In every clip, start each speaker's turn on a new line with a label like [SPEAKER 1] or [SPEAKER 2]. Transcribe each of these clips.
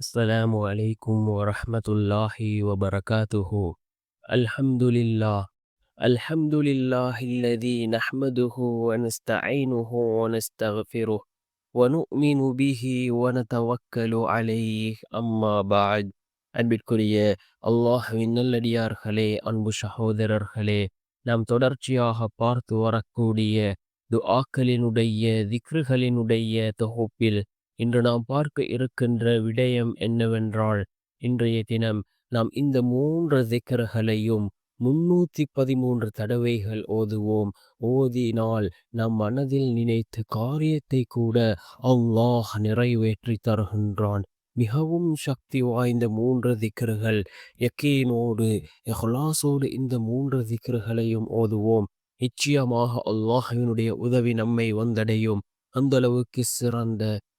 [SPEAKER 1] السلام عليكم ورحمة الله وبركاته الحمد لله الحمد لله الذي نحمده ونستعينه ونستغفره ونؤمن به ونتوكل عليه أما بعد அன்பிற்குரிய அல்லாஹுவின் நல்லடியார்களே அன்பு சகோதரர்களே நாம் தொடர்ச்சியாக பார்த்து வரக்கூடிய துஆக்களினுடைய திக்ருகளினுடைய தொகுப்பில் இன்று நாம் பார்க்க இருக்கின்ற விடயம் என்னவென்றால் இன்றைய தினம் நாம் இந்த மூன்று திக்கர்களையும் முன்னூத்தி பதிமூன்று தடவைகள் ஓதுவோம். ஓதினால் நம் மனதில் நினைத்து காரியத்தை கூட அல்லாஹ் நிறைவேற்றி தருகின்றான். மிகவும் சக்தி வாய்ந்த மூன்று திக்கர்கள் எக்கீனோடு எஹ்லாசோடு இந்த மூன்று திக்கர்களையும் ஓதுவோம். நிச்சயமாக அல்லாஹினுடைய உதவி நம்மை வந்தடையும். அந்தளவுக்கு சிறந்த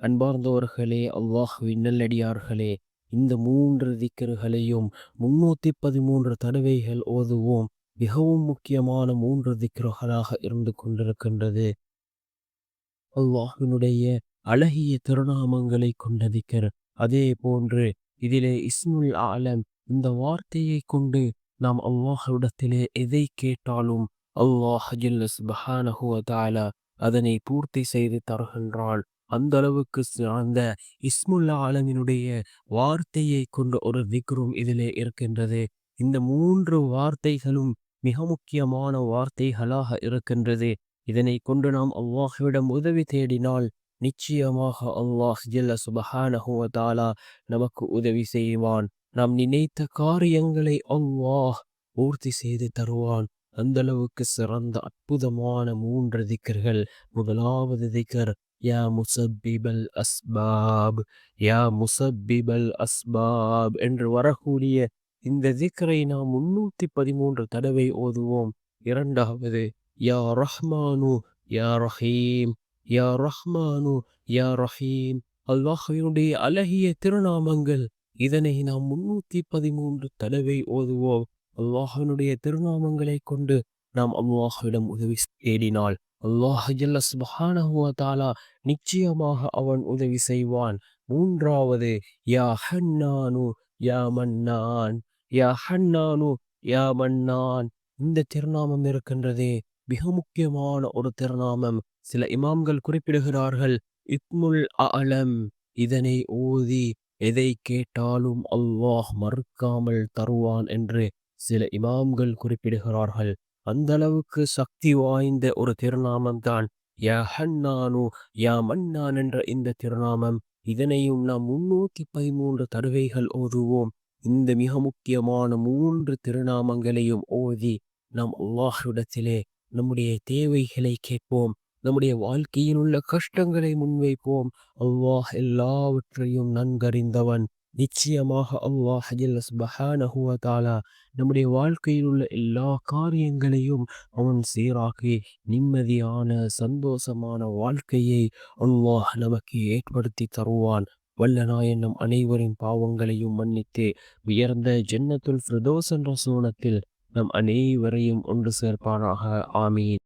[SPEAKER 1] அன்பார்ந்தவர்களே அல்லாஹுவின் நல்லடியார்களே இந்த மூன்று திக்கர்களையும் முன்னூத்தி பதிமூன்று தடவைகள் ஓதுவோம். மிகவும் முக்கியமான மூன்று திக்கர்களாக இருந்து கொண்டிருக்கின்றது. அல்லாஹினுடைய அழகிய திருநாமங்களை கொண்ட திக்கர். அதே போன்று இதிலே இஸ்முல் ஆலம் இந்த வார்த்தையை கொண்டு நாம் அல்லாஹிடத்திலே எதை கேட்டாலும் அல்லாஹ் அதனை பூர்த்தி செய்து தருகின்றாள் அந்த அளவுக்கு அந்த இஸ்முல்லா ஆலமினுடைய வார்த்தையை கொண்ட ஒரு விக்ரும் இதிலே இருக்கின்றது. இந்த மூன்று வார்த்தைகளும் மிக முக்கியமான வார்த்தைகளாக இருக்கின்றது. இதனை கொண்டு நாம் அல்லாஹ்விடம் உதவி தேடினால் நிச்சயமாக அல்லாஹ் ஜல்ல சுபஹானஹுவதாலா நமக்கு உதவி செய்வான். நாம் நினைத்த காரியங்களை அல்லாஹ் பூர்த்தி செய்து தருவான். அந்த அளவுக்கு சிறந்த அற்புதமான மூன்று திக்கர்கள் முதலாவது திக்கர் யா முசப்பிபல் அஸ்பாப் யா முசப்பிபல் அஸ்பாப் என்று வரக்கூடிய இந்த திக்கரை நாம் முன்னூத்தி பதிமூன்று தடவை ஓதுவோம். இரண்டாவது யா ரஹ்மானு யா ரஹீம் யா ரஹ்மானு யா ரஹீம். அல்லாஹினுடைய அழகிய திருநாமங்கள். இதனை நாம் முன்னூத்தி பதிமூன்று தடவை ஓதுவோம். அல்லாஹினுடைய திருநாமங்களை கொண்டு நாம் அல்லாஹுவிடம் உதவி தேடினால் அல்லாஹ் தாலா நிச்சயமாக அவன் உதவி செய்வான். மூன்றாவது யா ஹன்னானு யா மன்னான் யா ஹன்னானு யா மன்னான். இந்த திருநாமம் இருக்கின்றதே மிக முக்கியமான ஒரு திருநாமம். சில இமாம்கள் குறிப்பிடுகிறார்கள் இத்முல் அலம் இதனை ஓதி எதை கேட்டாலும் அல்லாஹ் மறுக்காமல் தருவான் என்று சில இமாம்கள் குறிப்பிடுகிறார்கள். அந்த அளவுக்கு சக்தி வாய்ந்த ஒரு திருநாமம் தான். யா ஹன்னானு யா மன்னான் என்ற இந்த திருநாமம். இதனையும் நாம் முன்னூத்தி பதிமூன்று தடவைகள் ஓதுவோம். இந்த மிக முக்கியமான மூன்று திருநாமங்களையும் ஓதி நாம் அல்லாஹிடத்திலே நம்முடைய தேவைகளை கேட்போம். நம்முடைய வாழ்க்கையில் உள்ள கஷ்டங்களை முன்வைப்போம். அல்லாஹ் எல்லாவற்றையும் நன்கறிந்தவன். நிச்சயமாக அல்லாஹ் தாலா நம்முடைய வாழ்க்கையில் உள்ள எல்லா காரியங்களையும் அவன் சீராக்கி நிம்மதியான சந்தோஷமான வாழ்க்கையை அல்லாஹ் நமக்கு ஏற்படுத்தி தருவான். வல்லநாயன் நம் அனைவரின் பாவங்களையும் மன்னித்து உயர்ந்த ஜன்னத்துல் பிரதோசன் சூனத்தில் நம் அனைவரையும் ஒன்று சேர்ப்பானாக. ஆமீன்.